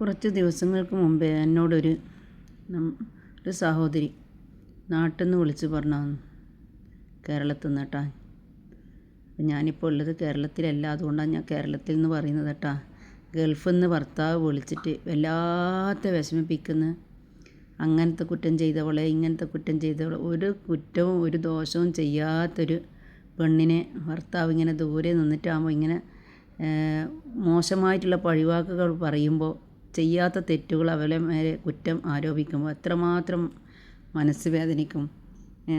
കുറച്ച് ദിവസങ്ങൾക്ക് മുമ്പേ എന്നോടൊരു ഒരു സഹോദരി നാട്ടിൽ നിന്ന് വിളിച്ച് പറഞ്ഞു കേരളത്തിൽ നിന്ന് കേട്ടാ ഞാനിപ്പോൾ ഉള്ളത് കേരളത്തിലല്ല അതുകൊണ്ടാണ് ഞാൻ കേരളത്തിൽ നിന്ന് പറയുന്നത് കേട്ടാ ഗൾഫിൽ നിന്ന് ഭർത്താവ് വിളിച്ചിട്ട് വല്ലാത്ത വിഷമിപ്പിക്കുന്ന. അങ്ങനത്തെ കുറ്റം ചെയ്തവളെ ഇങ്ങനത്തെ കുറ്റം ചെയ്തവളെ ഒരു കുറ്റവും ഒരു ദോഷവും ചെയ്യാത്തൊരു പെണ്ണിനെ ഭർത്താവ് ഇങ്ങനെ ദൂരെ നിന്നിട്ടാകുമ്പോൾ ഇങ്ങനെ മോശമായിട്ടുള്ള പഴിവാക്കുകൾ പറയുമ്പോൾ ചെയ്യാത്ത തെറ്റുകൾ അവരെ മേലെ കുറ്റം ആരോപിക്കുമ്പോൾ എത്രമാത്രം മനസ്സ് വേദനിക്കും.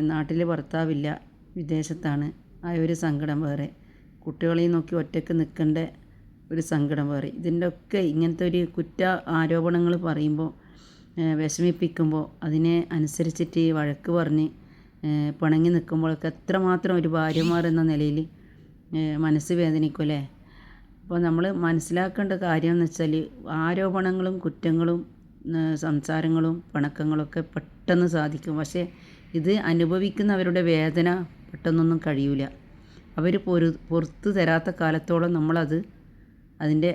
നാട്ടിൽ ഭർത്താവില്ല വിദേശത്താണ്. ആ ഒരു സങ്കടം വേറെ. കുട്ടികളെയും നോക്കി ഒറ്റയ്ക്ക് നിൽക്കേണ്ട ഒരു സങ്കടം വേറെ. ഇതിന്റെ ഒക്കെ ഇങ്ങനത്തെ ഒരു കുറ്റ ആരോപണങ്ങൾ പറയുമ്പോൾ വിഷമിപ്പിക്കുമ്പോൾ അതിനെ അനുസരിച്ചിട്ട് വഴക്ക് പറഞ്ഞ് പിണങ്ങി നിൽക്കുമ്പോഴൊക്കെ എത്രമാത്രം ഒരു ഭാര്യമാർ എന്ന നിലയിൽ മനസ്സ് വേദനിക്കും അല്ലേ അപ്പോൾ നമ്മൾ മനസ്സിലാക്കേണ്ട കാര്യം എന്ന് വെച്ചാൽ ആരോപണങ്ങളും കുറ്റങ്ങളും സംസാരങ്ങളും പിണക്കങ്ങളൊക്കെ പെട്ടെന്ന് സാധിക്കും. പക്ഷേ ഇത് അനുഭവിക്കുന്നവരുടെ വേദന പെട്ടെന്നൊന്നും കഴിയൂല. അവർ പൊരു പുറത്ത് തരാത്ത കാലത്തോളം നമ്മളത് അതിന്റെ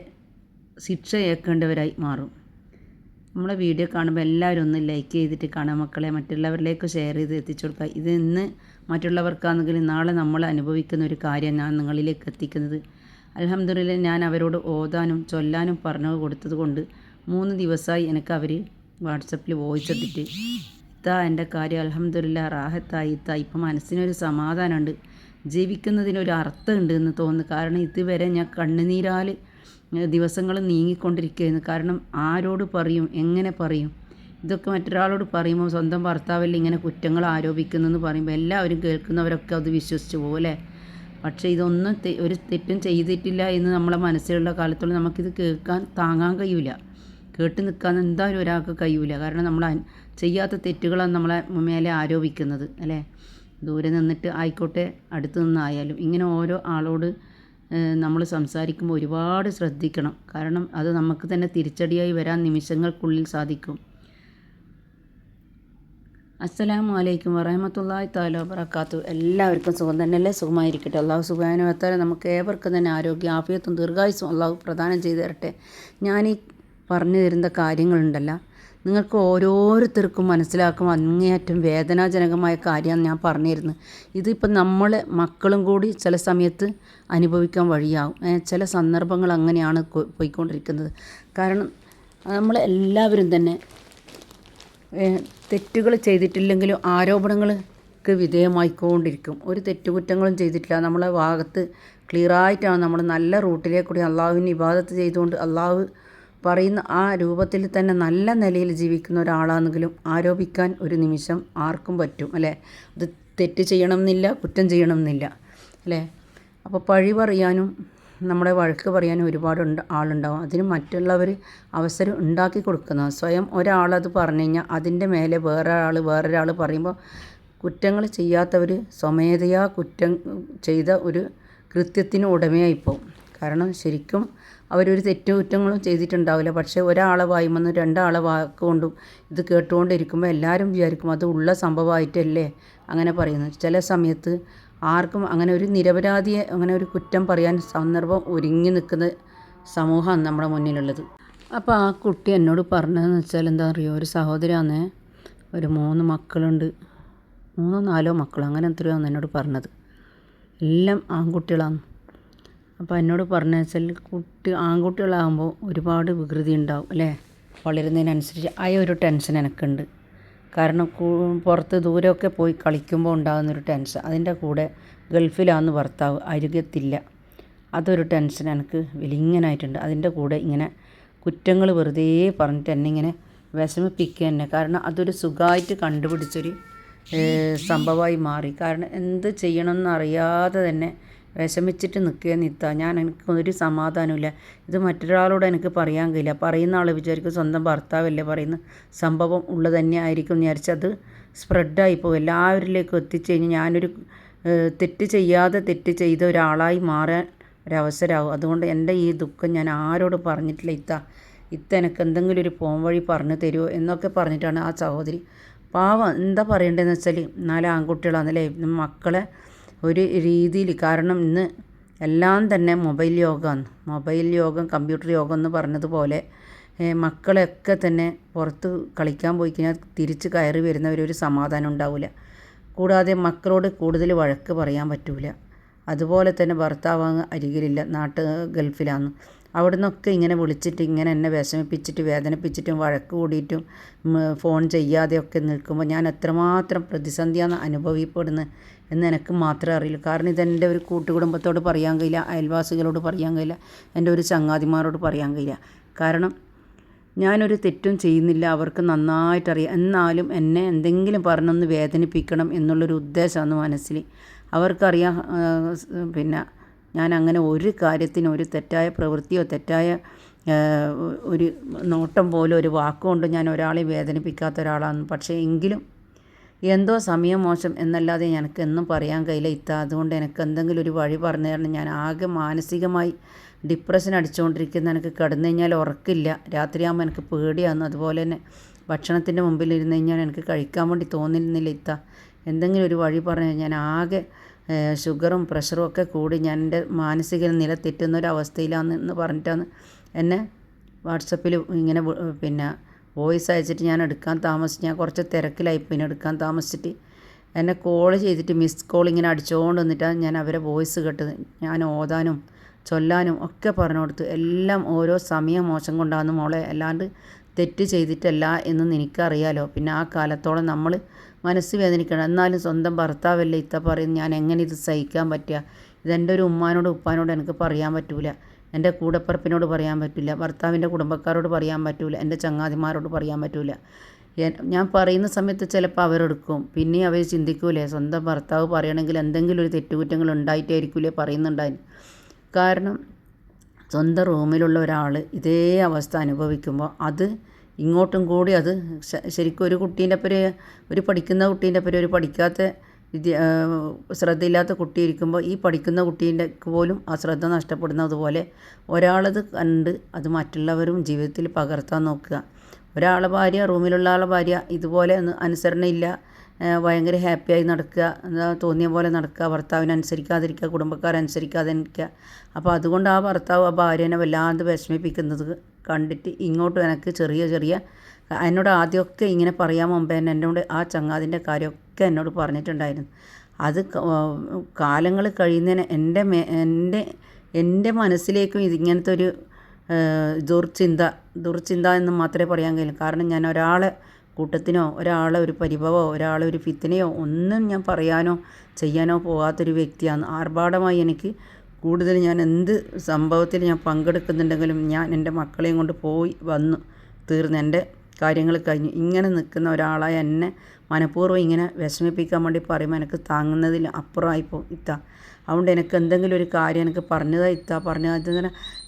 ശിക്ഷ ഏൽക്കേണ്ടവരായി മാറും. നമ്മളെ വീഡിയോ കാണുമ്പോൾ എല്ലാവരും ഒന്ന് ലൈക്ക് ചെയ്തിട്ട് കാണാം മക്കളെ. മറ്റുള്ളവരിലേക്ക് ഷെയർ ചെയ്ത് എത്തിച്ചു കൊടുക്കുക. ഇത് ഇന്ന് മറ്റുള്ളവർക്കാണെങ്കിൽ നാളെ നമ്മൾ അനുഭവിക്കുന്ന ഒരു കാര്യം ഞാൻ നിങ്ങളിലേക്ക് എത്തിക്കുന്നത് അലഹമ്മദില്ല ഞാൻ അവരോട് ഓതാനും ചൊല്ലാനും പറഞ്ഞു കൊടുത്തത് കൊണ്ട് മൂന്ന് ദിവസമായി എനിക്ക് അവർ വാട്സപ്പിൽ വോയിസ് ഇട്ടിട്ട്. ഇത്താ എന്റെ കാര്യം. അലഹമ്മദില്ല റാഹത്തായി. ഇത്താ ഇപ്പം മനസ്സിനൊരു സമാധാനമുണ്ട് ജീവിക്കുന്നതിനൊരു അർത്ഥമുണ്ട് എന്ന് തോന്നുന്നു. കാരണം ഇതുവരെ ഞാൻ കണ്ണുനീരാൽ ദിവസങ്ങൾ നീങ്ങിക്കൊണ്ടിരിക്കുകയായിരുന്നു. കാരണം ആരോട് പറയും എങ്ങനെ പറയും? ഇതൊക്കെ മറ്റൊരാളോട് പറയുമ്പോൾ സ്വന്തം ഭർത്താവല്ലേ ഇങ്ങനെ കുറ്റങ്ങൾ ആരോപിക്കുന്നെന്ന് പറയുമ്പോൾ എല്ലാവരും കേൾക്കുന്നവരൊക്കെ അത് വിശ്വസിച്ച് പോകും പക്ഷേ ഇതൊന്നും ഒരു തെറ്റും ചെയ്തിട്ടില്ല എന്ന് നമ്മളെ മനസ്സിലുള്ള കാലത്തോളം നമുക്കിത് കേൾക്കാൻ താങ്ങാൻ കഴിയില്ല കേട്ട് നിൽക്കാൻ എന്തായാലും ഒരാൾക്ക് കഴിയില്ല കാരണം നമ്മൾ ചെയ്യാത്ത തെറ്റുകളാണ് നമ്മളെ മേലെ ആരോപിക്കുന്നത് അല്ലേ? ദൂരെ നിന്നിട്ട് ആയിക്കോട്ടെ അടുത്ത് നിന്നായാലും ഇങ്ങനെ ഓരോ ആളോട് നമ്മൾ സംസാരിക്കുമ്പോൾ ഒരുപാട് ശ്രദ്ധിക്കണം. കാരണം അത് നമുക്ക് തന്നെ തിരിച്ചടിയായി വരാൻ നിമിഷങ്ങൾക്കുള്ളിൽ സാധിക്കും. അസ്സലാമു അലൈക്കും വറഹമത്തല്ലാഹി താല വബർക്കാത്തു എല്ലാവർക്കും സുഖം തന്നെയല്ലേ? സുഖമായിരിക്കട്ടെ. അള്ളാഹു സുഖാനു എത്താലും നമുക്ക് ഏവർക്കും തന്നെ ആരോഗ്യം ആഫിയത്തും ദീർഘായുസും അള്ളാഹു പ്രദാനം ചെയ്തു തരട്ടെ. ഞാൻ ഈ പറഞ്ഞു തരുന്ന കാര്യങ്ങളുണ്ടല്ലോ. നിങ്ങൾക്ക് ഓരോരുത്തർക്കും മനസ്സിലാക്കും അങ്ങേയറ്റം വേദനാജനകമായ കാര്യമാണ് ഞാൻ പറഞ്ഞിരുന്നു ഇതിപ്പോൾ നമ്മൾ മക്കളും കൂടി ചില സമയത്ത് അനുഭവിക്കാൻ വഴിയാവും. ചില സന്ദർഭങ്ങൾ അങ്ങനെയാണ് പോയിക്കൊണ്ടിരിക്കുന്നത്. കാരണം നമ്മൾ എല്ലാവരും തന്നെ തെറ്റുകൾ ചെയ്തിട്ടില്ലെങ്കിലും ആരോപണങ്ങൾക്ക് വിധേയമായിക്കൊണ്ടിരിക്കും. ഒരു തെറ്റുകുറ്റങ്ങളും ചെയ്തിട്ടില്ല. നമ്മളെ ഭാഗത്ത് ക്ലിയറായിട്ടാണ് നമ്മൾ നല്ല റൂട്ടിലേക്കൂടി അള്ളാഹുവിന് ഇബാദത്ത് ചെയ്തുകൊണ്ട് അള്ളാഹു പറയുന്ന ആ രൂപത്തിൽ തന്നെ നല്ല നിലയിൽ ജീവിക്കുന്ന ഒരാളാണെങ്കിലും ആരോപിക്കാൻ ഒരു നിമിഷം ആർക്കും പറ്റും അല്ലേ? അത് തെറ്റ് ചെയ്യണമെന്നില്ല കുറ്റം ചെയ്യണമെന്നില്ല അല്ലേ? അപ്പോൾ പഴി പറയാനും നമ്മുടെ വഴക്ക് പറയാൻ ഒരുപാട് ആളുണ്ടാവും. അതിന് മറ്റുള്ളവർ അവസരം ഉണ്ടാക്കി കൊടുക്കുന്നത് സ്വയം ഒരാളത് പറഞ്ഞു കഴിഞ്ഞാൽ അതിന്റെ മേലെ വേറൊരാൾ വേറൊരാൾ പറയുമ്പോൾ കുറ്റങ്ങൾ ചെയ്യാത്തവർ സ്വമേധയാ കുറ്റം ചെയ്ത ഒരു കൃത്യത്തിന് ഉടമയായിപ്പോവും. കാരണം ശരിക്കും അവരൊരു കുറ്റങ്ങളും ചെയ്തിട്ടുണ്ടാവില്ല. പക്ഷേ ഒരാളെ വായുമെന്ന് രണ്ടാളെ വാക്കുകൊണ്ടും ഇത് കേട്ടുകൊണ്ടിരിക്കുമ്പോൾ എല്ലാവരും വിചാരിക്കും അത് ഉള്ള സംഭവമായിട്ടല്ലേ അങ്ങനെ പറയുന്നു ചില സമയത്ത് ആർക്കും അങ്ങനെ ഒരു നിരപരാധിയെ അങ്ങനെ ഒരു കുറ്റം പറയാൻ സന്ദർഭം ഒരുങ്ങി നിൽക്കുന്ന സമൂഹമാണ് നമ്മുടെ മുന്നിലുള്ളത്. അപ്പോൾ ആ കുട്ടി എന്നോട് പറഞ്ഞതെന്ന് വെച്ചാൽ എന്താ പറയുക ഒരു സഹോദരാന്ന് ഒരു മൂന്ന് മക്കളുണ്ട്. മൂന്നോ നാലോ മക്കൾ അങ്ങനെ എത്രയാണെന്ന് എന്നോട് പറഞ്ഞത്. എല്ലാം ആൺകുട്ടികളാണ്. അപ്പോൾ എന്നോട് പറഞ്ഞു വെച്ചാൽ കുട്ടി ആൺകുട്ടികളാകുമ്പോൾ ഒരുപാട് വികൃതി ഉണ്ടാവും അല്ലേ? വളരുന്നതിനനുസരിച്ച് ആ ഒരു ടെൻഷൻ എനിക്കുണ്ട്. കാരണം പുറത്ത് ദൂരമൊക്കെ പോയി കളിക്കുമ്പോൾ ഉണ്ടാകുന്നൊരു ടെൻഷൻ അതിന്റെ കൂടെ ഗൾഫിലാന്ന് ഭർത്താവ് അരികത്തില്ല. അതൊരു ടെൻഷൻ എനിക്ക് വിലിങ്ങനായിട്ടുണ്ട്. അതിന്റെ കൂടെ ഇങ്ങനെ കുറ്റങ്ങൾ വെറുതെ പറഞ്ഞിട്ട് എന്നെ ഇങ്ങനെ വിഷമിപ്പിക്കുക തന്നെ കാരണം അതൊരു സുഖമായിട്ട് കണ്ടുപിടിച്ചൊരു സംഭവമായി മാറി. കാരണം എന്ത് ചെയ്യണമെന്നറിയാതെ തന്നെ വിഷമിച്ചിട്ട് നിൽക്കുക നിത്ത. ഞാൻ എനിക്ക് ഒരു സമാധാനമില്ല ഇത് മറ്റൊരാളോട് എനിക്ക് പറയാൻ കഴിയില്ല. പറയുന്ന ആൾ വിചാരിക്കും സ്വന്തം ഭർത്താവല്ലേ പറയുന്ന സംഭവം ഉള്ളത് തന്നെ ആയിരിക്കും വിചാരിച്ചത് സ്പ്രെഡായി പോകും. എല്ലാവരിലേക്കും എത്തിച്ചു കഴിഞ്ഞാൽ ഞാനൊരു തെറ്റ് ചെയ്യാതെ തെറ്റ് ചെയ്ത ഒരാളായി മാറാൻ ഒരവസരമാവും. അതുകൊണ്ട് എന്റെ ഈ ദുഃഖം ഞാൻ ആരോട് പറഞ്ഞിട്ടില്ല ഇത്ത. ഇത്ത എനിക്ക് എന്തെങ്കിലും ഒരു പോം വഴി പറഞ്ഞു തരുമോ എന്നൊക്കെ പറഞ്ഞിട്ടാണ് ആ സഹോദരി. പാവം എന്താ പറയേണ്ടതെന്ന് വെച്ചാൽ നാല് ആൺകുട്ടികളാണല്ലേ മക്കളെ ഒരു രീതിയിൽ കാരണം ഇന്ന് എല്ലാം തന്നെ മൊബൈൽ യോഗമാണ് മൊബൈൽ യോഗം കമ്പ്യൂട്ടർ യോഗം എന്ന് പറഞ്ഞതുപോലെ മക്കളൊക്കെ തന്നെ പുറത്ത് കളിക്കാൻ പോയി കഴിഞ്ഞാൽ തിരിച്ച് കയറി വരുന്നവരൊരു സമാധാനം ഉണ്ടാവില്ല കൂടാതെ മക്കളോട് കൂടുതൽ വഴക്ക് പറയാൻ പറ്റില്ല അതുപോലെ തന്നെ ഭർത്താവ് അരികിലില്ല നാട്ട് ഗൾഫിലാണ് അവിടെ നിന്നൊക്കെ ഇങ്ങനെ വിളിച്ചിട്ട് ഇങ്ങനെ എന്നെ വിഷമിപ്പിച്ചിട്ട് വേദനിപ്പിച്ചിട്ടും വഴക്ക് കൂടിയിട്ടും ഫോൺ ചെയ്യാതെയൊക്കെ നിൽക്കുമ്പോൾ ഞാൻ എത്രമാത്രം പ്രതിസന്ധിയാണ് അനുഭവപ്പെടുന്നത് എന്ന് എനിക്ക് മാത്രമേ അറിയില്ല കാരണം ഇതെന്റെ ഒരു കൂട്ടുകുടുംബത്തോട് പറയാൻ കഴിയില്ല അയൽവാസികളോട് പറയാൻ കഴിയില്ല എന്റെ ഒരു ചങ്ങാതിമാരോട് പറയാൻ കഴിയില്ല. കാരണം ഞാനൊരു തെറ്റും ചെയ്യുന്നില്ല അവർക്ക് നന്നായിട്ടറിയാം എന്നാലും എന്നെ എന്തെങ്കിലും പറഞ്ഞൊന്ന് വേദനിപ്പിക്കണം എന്നുള്ളൊരു ഉദ്ദേശമാണ് മനസ്സിൽ. അവർക്കറിയാം പിന്നെ ഞാൻ അങ്ങനെ ഒരു കാര്യത്തിനും ഒരു തെറ്റായ പ്രവൃത്തിയോ തെറ്റായ ഒരു നോട്ടം പോലും ഒരു വാക്കുകൊണ്ട് ഞാൻ ഒരാളെ വേദനിപ്പിക്കാത്ത ഒരാളാണ്. പക്ഷേ എങ്കിലും എന്തോ സമയം മോശം എന്നല്ലാതെ എനിക്ക് എന്നും പറയാൻ കഴിയില്ല ഇത്ത. അതുകൊണ്ട് എനിക്ക് എന്തെങ്കിലും ഒരു വഴി പറഞ്ഞു തരണം. ഞാൻ ആകെ മാനസികമായി ഡിപ്രഷൻ അടിച്ചുകൊണ്ടിരിക്കുന്ന എനിക്ക് കിടന്നു കഴിഞ്ഞാൽ ഉറക്കില്ല. രാത്രിയാകുമ്പോൾ എനിക്ക് പേടിയാണ്. അതുപോലെ തന്നെ ഭക്ഷണത്തിന്റെ മുമ്പിൽ ഇരുന്ന് കഴിഞ്ഞാൽ എനിക്ക് കഴിക്കാൻ വേണ്ടി തോന്നിരുന്നില്ല ഇത്ത. എന്തെങ്കിലും ഒരു വഴി പറഞ്ഞു ഞാൻ ആകെ ഷുഗറും പ്രഷറും ഒക്കെ കൂടി ഞാൻ എന്റെ മാനസിക നില തെറ്റുന്ന ഒരു അവസ്ഥയിലാണ് എന്ന് പറഞ്ഞിട്ടാണ് എന്നെ വാട്സപ്പിൽ ഇങ്ങനെ പിന്നെ വോയിസ് അയച്ചിട്ട് ഞാൻ എടുക്കാൻ താമസിച്ച് ഞാൻ കുറച്ച് തിരക്കിലായി പിന്നെ എടുക്കാൻ താമസിച്ചിട്ട് എന്നെ കോൾ ചെയ്തിട്ട് മിസ് കോൾ ഇങ്ങനെ അടിച്ചുകൊണ്ട് വന്നിട്ടാണ് ഞാൻ അവരെ വോയിസ് കേട്ടത്. ഞാൻ ഓതാനും ചൊല്ലാനും ഒക്കെ പറഞ്ഞു കൊടുത്തു എല്ലാം ഓരോ സമയം മോശം കൊണ്ടാണ് മോളെ അല്ലാണ്ട് തെറ്റ് ചെയ്തിട്ടല്ല എന്ന് എനിക്കറിയാലോ പിന്നെ ആ കാലത്തോളം നമ്മൾ മനസ്സ് വേദനിക്കണം. എന്നാലും സ്വന്തം ഭർത്താവല്ലേ ഇത്ത പറയുന്നത്? ഞാൻ എങ്ങനെ ഇത് സഹിക്കാൻ പറ്റുക? ഇതെന്റെ ഒരു ഉമ്മാനോട് ഉപ്പാനോട് എനിക്ക് പറയാൻ പറ്റൂല. എന്റെ കൂടപ്പിറപ്പിനോട് പറയാൻ പറ്റില്ല. ഭർത്താവിന്റെ കുടുംബക്കാരോട് പറയാൻ പറ്റില്ല എന്റെ ചങ്ങാതിമാരോട് പറയാൻ പറ്റില്ല ഞാൻ പറയുന്ന സമയത്ത് ചിലപ്പോൾ അവരെടുക്കും. പിന്നെ അവർ ചിന്തിക്കൂലേ സ്വന്തം ഭർത്താവ് പറയണമെങ്കിൽ എന്തെങ്കിലും ഒരു തെറ്റുകുറ്റങ്ങൾ ഉണ്ടായിട്ടായിരിക്കൂലേ പറയുന്നുണ്ടായി കാരണം സ്വന്തം റൂമിലുള്ള ഒരാൾ ഇതേ അവസ്ഥ അനുഭവിക്കുമ്പോൾ അത് ഇങ്ങോട്ടും കൂടി അത് ശരിക്കും ഒരു കുട്ടീന്റെ പേര് ഒരു- പഠിക്കുന്ന കുട്ടീന്റെ പേര് ഒരു പഠിക്കാത്ത വിദ്യ ശ്രദ്ധയില്ലാത്ത കുട്ടി ഇരിക്കുമ്പോൾ ഈ പഠിക്കുന്ന കുട്ടീന്റെ പോലും ആ ശ്രദ്ധ നഷ്ടപ്പെടുന്നതുപോലെ ഒരാളത് കണ്ട് അത് മറ്റുള്ളവരും ജീവിതത്തിൽ പകർത്താൻ നോക്കുക. ഒരാളെ ഭാര്യ റൂമിലുള്ള ആളെ ഭാര്യ ഇതുപോലെ അനുസരണയില്ല ഭയങ്കര ഹാപ്പിയായി നടക്കുക എന്താ തോന്നിയ പോലെ നടക്കുക ഭർത്താവിനെ അനുസരിക്കാതിരിക്കുക കുടുംബക്കാരനുസരിക്കാതെ നിൽക്കുക അപ്പോൾ അതുകൊണ്ട് ആ ഭർത്താവ് ആ ഭാര്യനെ വല്ലാതെ വിഷമിപ്പിക്കുന്നത് കണ്ടിട്ട് ഇങ്ങോട്ട് എനിക്ക് ചെറിയ ചെറിയ എന്നോട് ആദ്യമൊക്കെ ഇങ്ങനെ പറയാൻ മുമ്പേ എന്നോട് ആ ചങ്ങാതിന്റെ കാര്യമൊക്കെ എന്നോട് പറഞ്ഞിട്ടുണ്ടായിരുന്നു. അത് കാലങ്ങൾ കഴിയുന്നതിന് എന്റെ എന്റെ എന്റെ മനസ്സിലേക്കും ഇതിങ്ങനത്തെ ഒരു ദുർചിന്ത ദുർചിന്ത എന്ന് മാത്രമേ പറയാൻ കഴിയൂ. കാരണം ഞാൻ ഒരാളെ കൂട്ടത്തിനോ ഒരാളെ ഒരു പരിഭവമോ ഒരാളെ ഒരു ഫിത്തനയോ ഒന്നും ഞാൻ പറയാനോ ചെയ്യാനോ പോകാത്തൊരു വ്യക്തിയാണ്. ആർഭാടമായി എനിക്ക് കൂടുതൽ ഞാൻ എന്ത് സംഭവത്തിൽ ഞാൻ പങ്കെടുക്കുന്നുണ്ടെങ്കിലും ഞാൻ എന്റെ മക്കളെയും കൊണ്ട് പോയി വന്നു തീർന്ന്. എന്റെ കാര്യങ്ങൾ കഴിഞ്ഞ് ഇങ്ങനെ നിൽക്കുന്ന ഒരാളായ എന്നെ മനഃപൂർവം ഇങ്ങനെ വിഷമിപ്പിക്കാൻ വേണ്ടി പറയുമ്പോൾ എനിക്ക് താങ്ങുന്നതിൽ അപ്പുറമായിപ്പോൾ ഇത്ത. അതുകൊണ്ട് എനിക്ക് എന്തെങ്കിലും ഒരു കാര്യം എനിക്ക് പറഞ്ഞതാ ഇത്ത പറഞ്ഞത്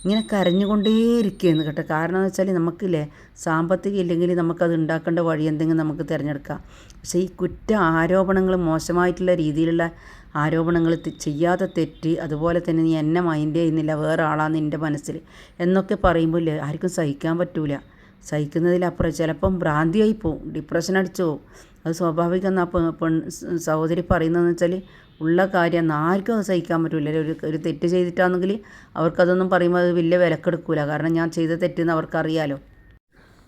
ഇങ്ങനെ കരഞ്ഞുകൊണ്ടേയിരിക്കുകയെന്ന് കേട്ടോ. കാരണം എന്ന് വെച്ചാൽ നമുക്കില്ലേ സാമ്പത്തികം ഇല്ലെങ്കിൽ നമുക്കത് ഉണ്ടാക്കേണ്ട വഴി എന്തെങ്കിലും നമുക്ക് തിരഞ്ഞെടുക്കാം. പക്ഷേ ഈ കുറ്റ ആരോപണങ്ങൾ മോശമായിട്ടുള്ള രീതിയിലുള്ള ആരോപണങ്ങൾ ചെയ്യാതെ തെറ്റ് അതുപോലെ തന്നെ നീ എന്നെ മൈൻഡ് ചെയ്യുന്നില്ല വേറെ ആളാണ് നിന്റെ മനസ്സിൽ എന്നൊക്കെ പറയുമ്പോൾ ആർക്കും സഹിക്കാൻ പറ്റൂല. സഹിക്കുന്നതിലപ്പുറം ചിലപ്പം ഭ്രാന്തിയായി പോവും. ഡിപ്രഷൻ അടിച്ചു അത് സ്വാഭാവികം പെ- പെൺ സഹോദരി പറയുന്നതെന്ന് വെച്ചാൽ ഉള്ള കാര്യം ആർക്കും അത് സഹിക്കാൻ പറ്റില്ല ഒരു ഒരു തെറ്റ് ചെയ്തിട്ടാണെങ്കിൽ അവർക്കതൊന്നും പറയുമ്പോൾ അത് വലിയ വിലക്കെടുക്കൂല. കാരണം ഞാൻ ചെയ്ത തെറ്റെന്ന് അവർക്കറിയാലോ.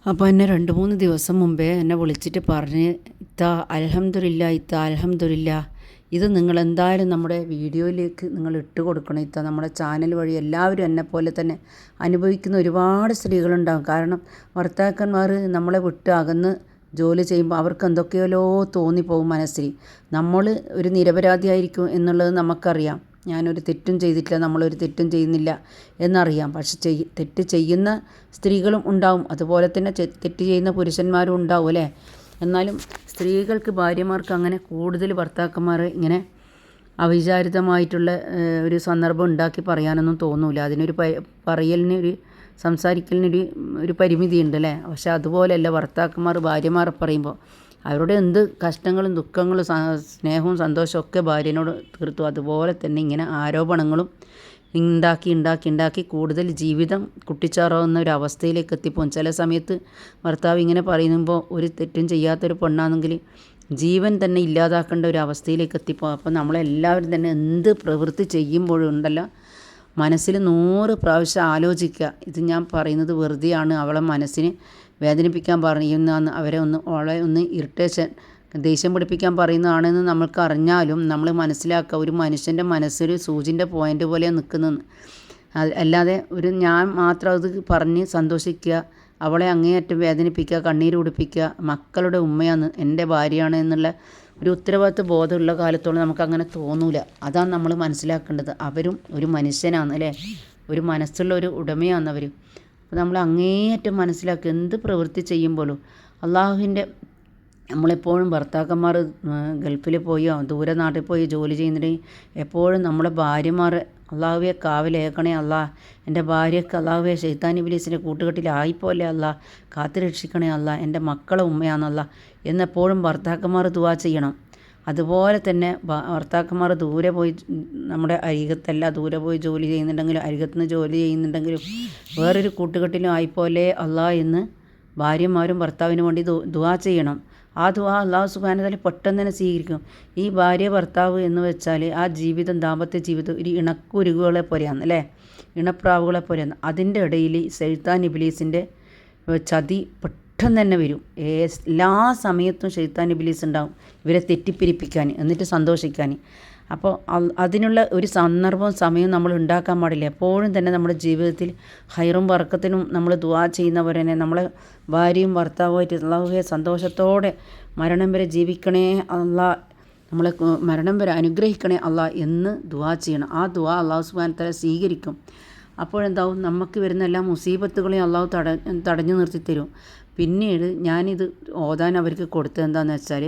അപ്പോൾ എന്നെ രണ്ട് മൂന്ന് ദിവസം മുമ്പേ എന്നെ വിളിച്ചിട്ട് പറഞ്ഞ് ഇത്ത അലഹമ്മദില്ല ഇത്ത അലഹമ്മദില്ല ഇത് നിങ്ങൾ എന്തായാലും നമ്മുടെ വീഡിയോയിലേക്ക് നിങ്ങൾ ഇട്ട് കൊടുക്കണം. ഇത്ത നമ്മുടെ ചാനൽ വഴി എല്ലാവരും എന്നെ പോലെ തന്നെ അനുഭവിക്കുന്ന ഒരുപാട് സ്ത്രീകളുണ്ടാകും. കാരണം ഭർത്താക്കന്മാർ നമ്മളെ വിട്ട് അകന്ന് ജോലി ചെയ്യുമ്പോൾ അവർക്ക് എന്തൊക്കെയോ തോന്നിപ്പോകും മനസ്സിൽ. നമ്മൾ ഒരു നിരപരാധിയായിരിക്കും എന്നുള്ളത് നമുക്കറിയാം. ഞാനൊരു തെറ്റും ചെയ്തിട്ടില്ല നമ്മളൊരു തെറ്റും ചെയ്യുന്നില്ല എന്നറിയാം. പക്ഷെ ചെയ് തെറ്റ് ചെയ്യുന്ന സ്ത്രീകളും ഉണ്ടാവും. അതുപോലെ തന്നെ തെറ്റ് ചെയ്യുന്ന പുരുഷന്മാരും ഉണ്ടാവും അല്ലേ? എന്നാലും സ്ത്രീകൾക്ക് ഭാര്യമാർക്ക് അങ്ങനെ കൂടുതൽ ഭർത്താക്കന്മാർ ഇങ്ങനെ അവിചാരിതമായിട്ടുള്ള ഒരു സന്ദർഭം ഉണ്ടാക്കി പറയാനൊന്നും തോന്നൂല. അതിനൊരു പ- പറയലിന് ഒരു സംസാരിക്കലിനൊരു ഒരു പരിമിതി ഉണ്ട് അല്ലേ? പക്ഷെ അതുപോലെയല്ല ഭർത്താക്കന്മാർ ഭാര്യമാർ പറയുമ്പോൾ അവരുടെ എന്ത് കഷ്ടങ്ങളും ദുഃഖങ്ങളും സ്നേഹവും സന്തോഷവും ഒക്കെ ഭാര്യനോട് തീർത്തു. അതുപോലെ തന്നെ ഇങ്ങനെ ആരോപണങ്ങളും ഉണ്ടാക്കി ഉണ്ടാക്കി ഉണ്ടാക്കി കൂടുതൽ ജീവിതം കുട്ടിച്ചാറാവുന്ന ഒരു അവസ്ഥയിലേക്ക് എത്തിപ്പോകും. ചില സമയത്ത് ഭർത്താവ് ഇങ്ങനെ പറയുമ്പോൾ ഒരു തെറ്റും ചെയ്യാത്തൊരു പെണ്ണാണെങ്കിൽ ജീവൻ തന്നെ ഇല്ലാതാക്കേണ്ട ഒരു അവസ്ഥയിലേക്ക് എത്തിപ്പോകും. അപ്പോൾ നമ്മളെല്ലാവരും തന്നെ എന്ത് പ്രവൃത്തി ചെയ്യുമ്പോഴും ഉണ്ടല്ലോ മനസ്സിൽ നൂറ് പ്രാവശ്യം ആലോചിക്കുക. ഇത് ഞാൻ പറയുന്നത് വെറുതെയാണ്. അവളെ മനസ്സിനെ വേദനിപ്പിക്കാൻ പറയുന്നതെന്ന് അവരെ ഒന്ന് അവളെ ഒന്ന് ഇറിറ്റേഷൻ ദേഷ്യം പിടിപ്പിക്കാൻ പറയുന്നതാണെന്ന് നമ്മൾക്ക് അറിഞ്ഞാലും നമ്മൾ മനസ്സിലാക്കുക. ഒരു മനുഷ്യന്റെ മനസ്സൊരു സൂചിന്റെ പോയിന്റ് പോലെ നിൽക്കുന്നതെന്ന്. അല്ലാതെ ഒരു ഞാൻ മാത്രം അത് പറഞ്ഞ് സന്തോഷിക്കുക അവളെ അങ്ങേയറ്റം വേദനിപ്പിക്കുക കണ്ണീര് കുടിപ്പിക്കുക മക്കളുടെ ഉമ്മയാണ് എന്റെ ഭാര്യയാണ് എന്നുള്ള ഒരു ഉത്തരവാദിത്വ ബോധമുള്ള കാലത്തോളം നമുക്ക് അങ്ങനെ തോന്നൂല. അതാണ് നമ്മൾ മനസ്സിലാക്കേണ്ടത്. അവരും ഒരു മനുഷ്യനാണ് അല്ലേ? ഒരു മനസ്സുള്ള ഒരു ഉടമയാണ് അവർ അപ്പോൾ നമ്മൾ അങ്ങേയറ്റം മനസ്സിലാക്കുക. എന്ത് പ്രവൃത്തി ചെയ്യുമ്പോഴും അള്ളാഹുവിന്റെ നമ്മളെപ്പോഴും ഭർത്താക്കന്മാർ ഗൾഫിൽ പോയോ ദൂരെ നാട്ടിൽ പോയി ജോലി ചെയ്യുന്നുണ്ടെങ്കിൽ എപ്പോഴും നമ്മളെ ഭാര്യമാർ അള്ളാഹുവെ കാവലേക്കണേ അല്ലാ എന്റെ ഭാര്യയ്ക്ക് അള്ളാഹുവെ ഷെയ്ത്താൻ ഇബിലീസിന്റെ കൂട്ടുകെട്ടിലായിപ്പോലെ അല്ല കാത്തു രക്ഷിക്കണേ അല്ല എന്റെ മക്കളെ ഉമ്മയാണെന്നല്ല എന്നെപ്പോഴും ഭർത്താക്കന്മാർ ദുവാ ചെയ്യണം. അതുപോലെ തന്നെ ഭർത്താക്കന്മാർ ദൂരെ പോയി നമ്മുടെ അരികത്തല്ല ദൂരെ പോയി ജോലി ചെയ്യുന്നുണ്ടെങ്കിലും അരികത്തുനിന്ന് ജോലി ചെയ്യുന്നുണ്ടെങ്കിലും വേറൊരു കൂട്ടുകെട്ടിലും ആയിപ്പോലെ അല്ല എന്ന് ഭാര്യമാരും ഭർത്താവിന് വേണ്ടി ദുവാ ചെയ്യണം. ആ ദുആ അള്ളാഹു സുബാനതല പെട്ടെന്ന് തന്നെ സ്വീകരിക്കും. ഈ ഭാര്യ ഭർത്താവ് എന്ന് വെച്ചാൽ ആ ജീവിതം ദാമ്പത്യ ജീവിതം ഒരു ഇണക്കുരുകുകളെ പോലെയാണ് അല്ലേ? ഇണപ്രാവുകളെ പോലെയാണ്. അതിന്റെ ഇടയിൽ സെയ്ത്താൻ ഇബിലീസിന്റെ ചതി പെട്ടെന്ന് തന്നെ വരും. എല്ലാ സമയത്തും ഷെയ്ത്താൻ ഇബിലീസ് ഉണ്ടാവും. ഇവരെ തെറ്റിപ്പിരിപ്പിക്കാൻ എന്നിട്ട് സന്തോഷിക്കാൻ. അപ്പോൾ അതിനുള്ള ഒരു സന്ദർഭവും സമയവും നമ്മൾ ഉണ്ടാക്കാൻ പാടില്ല. എപ്പോഴും തന്നെ നമ്മുടെ ജീവിതത്തിൽ ഹൈറും വർക്കത്തിനും നമ്മൾ ദുവാ ചെയ്യുന്നവർ തന്നെ നമ്മളെ ഭാര്യയും ഭർത്താവുമായിട്ട് അള്ളാഹുവെ സന്തോഷത്തോടെ മരണം വരെ ജീവിക്കണേ അല്ല നമ്മളെ മരണം വരെ അനുഗ്രഹിക്കണേ അല്ല എന്ന് ദുവാ ചെയ്യണം. ആ ദുവാ അള്ളാഹു സുബാനത്തല സ്വീകരിക്കും. അപ്പോഴെന്താവും? നമുക്ക് വരുന്ന എല്ലാ മുസീബത്തുകളെയും അള്ളാഹു തട തടഞ്ഞു നിർത്തി തരും പിന്നീട് ഞാനിത് ഓതാൻ അവർക്ക് കൊടുത്തത് എന്താണെന്ന് വെച്ചാൽ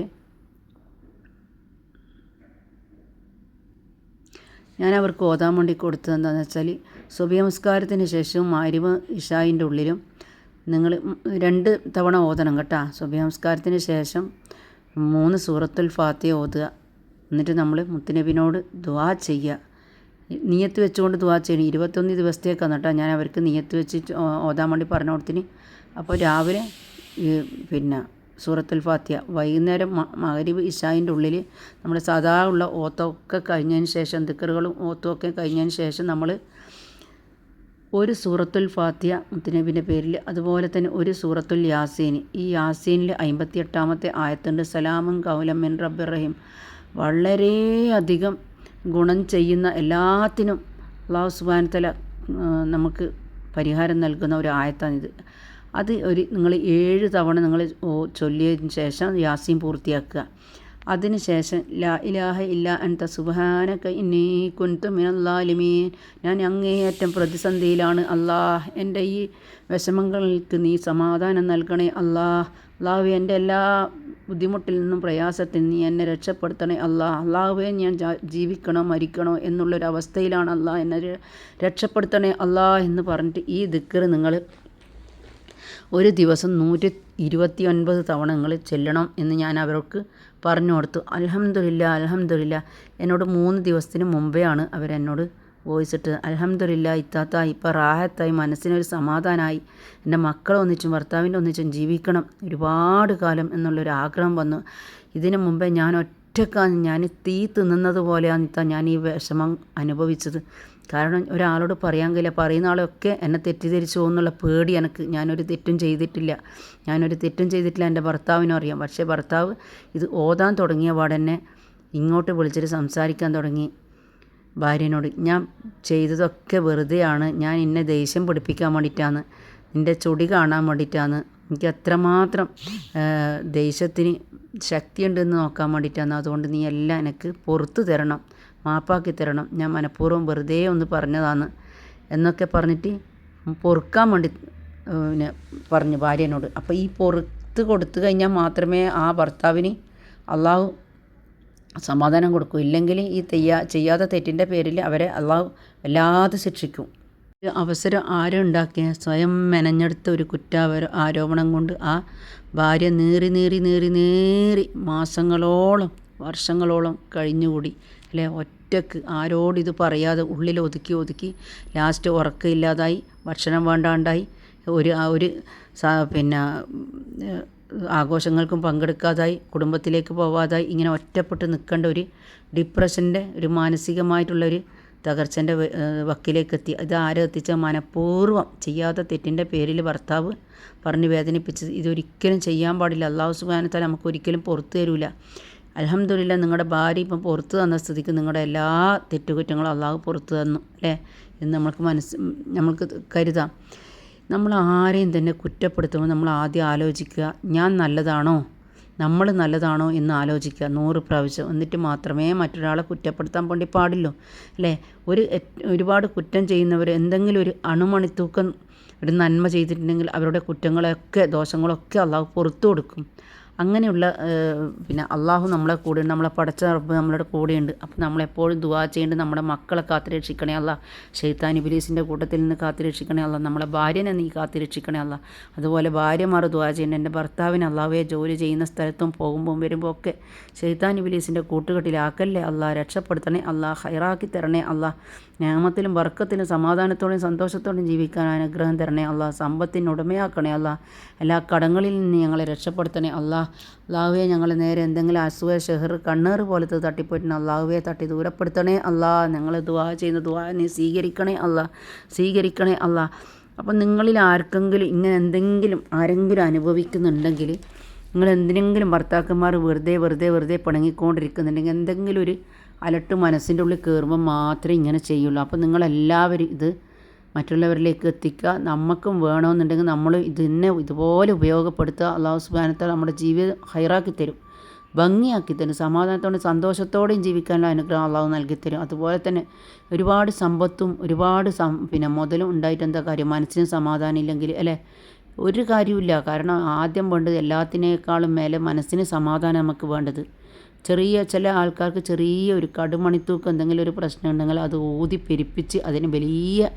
ഞാൻ അവർക്ക് ഓതാൻ വേണ്ടി കൊടുത്തത് എന്താണെന്ന് വെച്ചാൽ സുബഹമസ്കാരത്തിന് ശേഷവും ആരിവ് ഇഷായിന്റെ ഉള്ളിലും നിങ്ങൾ രണ്ട് തവണ ഓതണം കേട്ടോ. സുബഹമസ്കാരത്തിന് ശേഷം മൂന്ന് സൂറത്തുൽ ഫാത്തിയ ഓതുക. എന്നിട്ട് നമ്മൾ മുത്തുനബിനോട് ദുവാ ചെയ്യുക. നീയത്ത് വെച്ചുകൊണ്ട് ദുവാ ചെയ്യണം. ഇരുപത്തൊന്ന് ദിവസത്തേക്കാണ് കേട്ടോ ഞാൻ അവർക്ക് നീയത്ത് വെച്ച് ഓതാൻ വേണ്ടി പറഞ്ഞു കൊടുത്തിന്. അപ്പോൾ രാവിലെ പിന്നെ സൂറത്തുൽ ഫാത്തിയ വൈകുന്നേരം മകരീബ് ഇഷായിന്റെ ഉള്ളിൽ നമ്മൾ സദാ ഉള്ള ഓത്തൊക്കെ കഴിഞ്ഞതിന് ശേഷം ദിക്കറുകളും ഓത്തൊക്കെ കഴിഞ്ഞതിന് ശേഷം നമ്മൾ ഒരു സൂറത്തുൽ ഫാത്തിയ മുത്തുനബിന്റെ പേരിൽ അതുപോലെ തന്നെ ഒരു സൂറത്തുൽ യാസീൻ. ഈ യാസീനിൽ അമ്പത്തി എട്ടാമത്തെ ആയത്തുണ്ട് സലാമും കൗലം മിൻ റബ്ബിറഹിം വളരെയധികം ഗുണം ചെയ്യുന്ന എല്ലാത്തിനും അള്ളാഹു സുബാനത്തല നമുക്ക് പരിഹാരം നൽകുന്ന ഒരു ആയത്താണിത്. അത് ഒരു നിങ്ങൾ ഏഴ് തവണ നിങ്ങൾ ചൊല്ലിയതിന് ശേഷം യാസീൻ പൂർത്തിയാക്കുക. അതിന് ശേഷം ലാ ഇലാഹ ഇല്ല അൻത സുബാനക്ക ഇന്നീ കുൻതു മിനല്ലാലിമീൻ. ഞാൻ അങ്ങേയറ്റം പ്രതിസന്ധിയിലാണ്. അള്ളാഹ് എന്റെ ഈ വിഷമങ്ങൾക്ക് നീ സമാധാനം നൽകണേ. അള്ളാഹ് അള്ളാഹു എന്റെ എല്ലാ ബുദ്ധിമുട്ടിൽ നിന്നും പ്രയാസത്തിൽ നീ എന്നെ രക്ഷപ്പെടുത്തണേ. അള്ളാഹ് അള്ളാഹുവെ ഞാൻ ജീവിക്കണോ മരിക്കണോ എന്നുള്ളൊരവസ്ഥയിലാണ് അള്ളാഹ് എന്നെ രക്ഷപ്പെടുത്തണേ. അള്ളാഹ് എന്ന് പറഞ്ഞിട്ട് ഈ ദിക്കർ നിങ്ങൾ ഒരു ദിവസം നൂറ്റി ഇരുപത്തി ഒൻപത് തവണ നിങ്ങൾ ചെല്ലണം എന്ന് ഞാൻ അവർക്ക് പറഞ്ഞു കൊടുത്തു അലഹമ്മദില്ല അലഹമ്മദില്ല എന്നോട് മൂന്ന് ദിവസത്തിന് മുമ്പേ ആണ് അവരെന്നോട് വോയിസ് ഇട്ട് അലഹമ്മദില്ല ഇത്താത്ത ഇപ്പം റാഹത്തായി മനസ്സിനൊരു സമാധാനമായി എന്റെ മക്കളെ ഒന്നിച്ചും ഭർത്താവിന്റെ ഒന്നിച്ചും ജീവിക്കണം. ഒരുപാട് കാലം എന്നുള്ളൊരു ആഗ്രഹം വന്നു. ഇതിനു മുമ്പേ ഞാൻ ഒറ്റക്കാണ്. ഞാൻ തീ തിന്നുന്നത് പോലെയാണ് ഇത്ത ഞാൻ ഈ വിഷമം അനുഭവിച്ചത്. കാരണം ഒരാളോട് പറയാൻ കഴിയില്ല പറയുന്ന ആളൊക്കെ എന്നെ തെറ്റിദ്ധരിച്ചു എന്നുള്ള പേടി എനിക്ക്. ഞാനൊരു തെറ്റും ചെയ്തിട്ടില്ല. ഞാനൊരു തെറ്റും ചെയ്തിട്ടില്ല എന്റെ ഭർത്താവിനും അറിയാം. പക്ഷേ ഭർത്താവ് ഇത് ഓതാൻ തുടങ്ങിയ പാടെന്നെ ഇങ്ങോട്ട് വിളിച്ചിട്ട് സംസാരിക്കാൻ തുടങ്ങി. ഭാര്യനോട് ഞാൻ ചെയ്തതൊക്കെ വെറുതെയാണ്. ഞാൻ എന്നെ ദേഷ്യം പിടിപ്പിക്കാൻ വേണ്ടിയിട്ടാണ് നിന്റെ ചൊടി കാണാൻ വേണ്ടിയിട്ടാണ് എനിക്ക് എത്രമാത്രം ദേഷ്യത്തിന് ശക്തിയുണ്ടെന്ന് നോക്കാൻ വേണ്ടിയിട്ടാണ് അതുകൊണ്ട് നീ എല്ലാം എനിക്ക് പുറത്തു തരണം. മാപ്പാക്കി തരണം. ഞാൻ മനഃപൂർവം വെറുതെ ഒന്ന് പറഞ്ഞതാണ് എന്നൊക്കെ പറഞ്ഞിട്ട് പൊറുക്കാൻ വേണ്ടി പിന്നെ പറഞ്ഞു ഭാര്യനോട്. അപ്പോൾ ഈ പൊറുത്ത് കൊടുത്തു കഴിഞ്ഞാൽ മാത്രമേ ആ ഭർത്താവിന് അള്ളാഹു സമാധാനം കൊടുക്കൂ. ഇല്ലെങ്കിൽ ഈ തെയ്യാ ചെയ്യാത്ത തെറ്റിന്റെ പേരിൽ അവരെ അള്ളാഹു വല്ലാതെ ശിക്ഷിക്കും. അവസരം ആരുണ്ടാക്കിയ? സ്വയം മെനഞ്ഞെടുത്ത ഒരു കുറ്റാവര ആരോപണം കൊണ്ട് ആ ഭാര്യ നീറി നീറി നീറി നീറി മാസങ്ങളോളം വർഷങ്ങളോളം കഴിഞ്ഞുകൂടി. അല്ലേ? ഒറ്റയ്ക്ക് ആരോടിത് പറയാതെ ഉള്ളിൽ ഒതുക്കി ഒതുക്കി ലാസ്റ്റ് ഉറക്കമില്ലാതായി ഭക്ഷണം വേണ്ടാണ്ടായി ഒരു ആ ഒരു പിന്നെ ആഘോഷങ്ങൾക്കും പങ്കെടുക്കാതായി കുടുംബത്തിലേക്ക് പോവാതായി ഇങ്ങനെ ഒറ്റപ്പെട്ട് നിൽക്കേണ്ട ഒരു ഡിപ്രഷന്റെ ഒരു മാനസികമായിട്ടുള്ളൊരു തകർച്ചന്റെ വക്കിലേക്ക് എത്തി. ഇത് ആരും എത്തിച്ച? മനഃപൂർവം ചെയ്യാത്ത തെറ്റിന്റെ പേരിൽ ഭർത്താവ് പറഞ്ഞ് വേദനിപ്പിച്ചത്. ഇതൊരിക്കലും ചെയ്യാൻ പാടില്ല. അള്ളാഹു സുബാനത്താൽ നമുക്ക് ഒരിക്കലും പുറത്തു തരില്ല അലഹമ്മദില്ല നിങ്ങളുടെ ഭാര്യ ഇപ്പം പുറത്ത് തന്ന സ്ഥിതിക്ക് നിങ്ങളുടെ എല്ലാ തെറ്റുകുറ്റങ്ങളും അള്ളാഹു പുറത്ത് തന്നു അല്ലേ? എന്ന് നമ്മൾക്ക് മനസ്സ് നമ്മൾക്ക് കരുതാം. നമ്മൾ ആരെയും തന്നെ കുറ്റപ്പെടുത്തുമ്പോൾ നമ്മൾ ആദ്യം ആലോചിക്കുക ഞാൻ നല്ലതാണോ? നമ്മൾ നല്ലതാണോ എന്ന് ആലോചിക്കുക നൂറ് പ്രാവശ്യം. എന്നിട്ട് മാത്രമേ മറ്റൊരാളെ കുറ്റപ്പെടുത്താൻ വേണ്ടി പാടുള്ളൂ അല്ലേ? ഒരു ഒരുപാട് കുറ്റം ചെയ്യുന്നവർ എന്തെങ്കിലും ഒരു അണുമണിത്തൂക്കം ഒരു നന്മ ചെയ്തിട്ടുണ്ടെങ്കിൽ അവരുടെ കുറ്റങ്ങളൊക്കെ ദോഷങ്ങളൊക്കെ അള്ളാഹു പുറത്തു കൊടുക്കും. അങ്ങനെയുള്ള പിന്നെ അള്ളാഹു നമ്മളെ കൂടെ നമ്മളെ പടച്ച റബ്ബ് നമ്മളുടെ കൂടെയുണ്ട് അപ്പോൾ നമ്മളെപ്പോഴും ദുവാ ചെയ്യേണ്ടത് നമ്മുടെ മക്കളെ കാത്തുരക്ഷിക്കണേ അല്ല. ഷെയ്ത്താൻ ഇബിലീസിന്റെ കൂട്ടത്തിൽ നിന്ന് കാത്തുരക്ഷിക്കണേ അല്ല. നമ്മളെ ഭാര്യനെ നീ കാത്തുരക്ഷിക്കണേ അല്ല. അതുപോലെ ഭാര്യമാർ ദുവാ ചെയ്യേണ്ട എന്റെ ഭർത്താവിന് അള്ളാഹുവെ ജോലി ചെയ്യുന്ന സ്ഥലത്തും പോകുമ്പോൾ വരുമ്പോൾ ഒക്കെ ഷെയ്ത്താൻ ഇബിലീസിന്റെ കൂട്ടുകെട്ടിലാക്കല്ലേ അല്ല. രക്ഷപ്പെടുത്തണേ അല്ല. ഹൈറാക്കി തരണേ അല്ല. ഞാമത്തിലും വർക്കത്തിലും സമാധാനത്തോടെയും സന്തോഷത്തോടെയും ജീവിക്കാൻ അനുഗ്രഹം തരണേ അല്ല. സമ്പത്തിന് ഉടമയാക്കണേ അല്ല. എല്ലാ കടങ്ങളിൽ നിന്ന് ഞങ്ങളെ രക്ഷപ്പെടുത്തണേ അല്ല. അള്ളാഹുവെ ഞങ്ങൾ നേരെ എന്തെങ്കിലും അസുഖ ഷെഹർ കണ്ണേറ് പോലത്തെ തട്ടിപ്പോയിട്ടുണ്ട്. അള്ളാഹുവെ തട്ടി ദൂരപ്പെടുത്തണേ അല്ല ഞങ്ങൾ ദുവാ ചെയ്യുന്ന ദുവാ നീ സ്വീകരിക്കണേ അല്ല സ്വീകരിക്കണേ അല്ല അപ്പം നിങ്ങളിൽ ആർക്കെങ്കിലും ഇങ്ങനെ എന്തെങ്കിലും ആരെങ്കിലും അനുഭവിക്കുന്നുണ്ടെങ്കിൽ നിങ്ങൾ എന്തിനെങ്കിലും ഭർത്താക്കന്മാർ വെറുതെ വെറുതെ വെറുതെ പിണങ്ങിക്കൊണ്ടിരിക്കുന്നുണ്ടെങ്കിൽ എന്തെങ്കിലും ഒരു അലട്ട് മനസ്സിന്റെ ഉള്ളിൽ കയറുമ്പോൾ മാത്രമേ ഇങ്ങനെ ചെയ്യുള്ളൂ. അപ്പോൾ നിങ്ങളെല്ലാവരും ഇത് മറ്റുള്ളവരിലേക്ക് എത്തിക്കുക. നമുക്കും വേണമെന്നുണ്ടെങ്കിൽ നമ്മൾ ഇതിനെ ഇതുപോലെ ഉപയോഗപ്പെടുത്തുക. അള്ളാഹു സുബാനത്താൽ നമ്മുടെ ജീവിതം ഹൈറാക്കി തരും. ഭംഗിയാക്കി തരും. സമാധാനത്തോടെയും സന്തോഷത്തോടെയും ജീവിക്കാനുള്ള അനുഗ്രഹം അള്ളാഹു തരും. അതുപോലെ തന്നെ ഒരുപാട് സമ്പത്തും ഒരുപാട് സം പിന്നെ മുതലും ഉണ്ടായിട്ട് എന്താ കാര്യം? മനസ്സിന് സമാധാനം ഇല്ലെങ്കിൽ അല്ലേ? ഒരു കാര്യമില്ല കാരണം ആദ്യം വേണ്ടത് എല്ലാത്തിനേക്കാളും മേലെ മനസ്സിന് സമാധാനം നമുക്ക് വേണ്ടത്. ചെറിയ ചില ആൾക്കാർക്ക് ചെറിയ ഒരു കടുമണിത്തൂക്കം എന്തെങ്കിലും ഒരു പ്രശ്നം ഉണ്ടെങ്കിൽ അത് ഊതി പെരുപ്പിച്ച് അതിന് വലിയ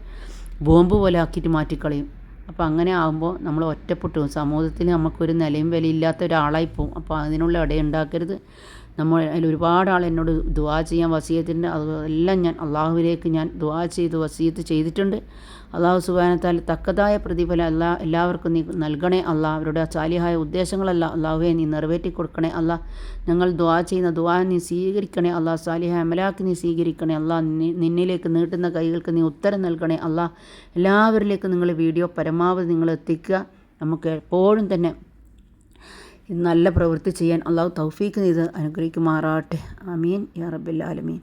ബോംബ് പോലെ ആക്കിയിട്ട് മാറ്റിക്കളയും. അപ്പോൾ അങ്ങനെ ആകുമ്പോൾ നമ്മൾ ഒറ്റപ്പെട്ടു. സമൂഹത്തിൽ നമുക്കൊരു നിലയും വിലയില്ലാത്ത ഒരാളായി പോകും അപ്പോൾ അതിനുള്ള ഇടയുണ്ടാക്കരുത്. നമ്മൾ അതിൽ ഒരുപാട് ആൾ എന്നോട് ദുവാ ചെയ്യാൻ വസീയത്തിന്റെ അതെല്ലാം ഞാൻ അള്ളാഹുവിലേക്ക് ഞാൻ ദുവാ ചെയ്ത് വസീയത്ത് ചെയ്തിട്ടുണ്ട്. അള്ളാഹു സുബാനത്താൽ തക്കതായ പ്രതിഫലം എല്ലാ എല്ലാവർക്കും നീ നൽകണേ അല്ല. അവരുടെ ചാലിഹായ ഉദ്ദേശങ്ങളല്ല അള്ളാഹുവെ നീ നിറവേറ്റി കൊടുക്കണേ അല്ല. ഞങ്ങൾ ദുവാ ചെയ്യുന്ന ദുവാ നീ സ്വീകരിക്കണേ അല്ല. സാലിഹ അമലാക്ക് നീ സ്വീകരിക്കണേ അല്ല. നിന്നിലേക്ക് നീട്ടുന്ന കൈകൾക്ക് നീ ഉത്തരം നൽകണേ അല്ല. എല്ലാവരിലേക്കും നിങ്ങൾ വീഡിയോ പരമാവധി നിങ്ങൾ എത്തിക്കുക. നമുക്ക് എപ്പോഴും തന്നെ നല്ല പ്രവൃത്തി ചെയ്യാൻ അള്ളാഹു തൗഫീഖ് ചെയ്ത് അനുഗ്രഹിക്കുമാറാട്ടെ അമീൻ യാ റബ്ബിൽ ആലമീൻ.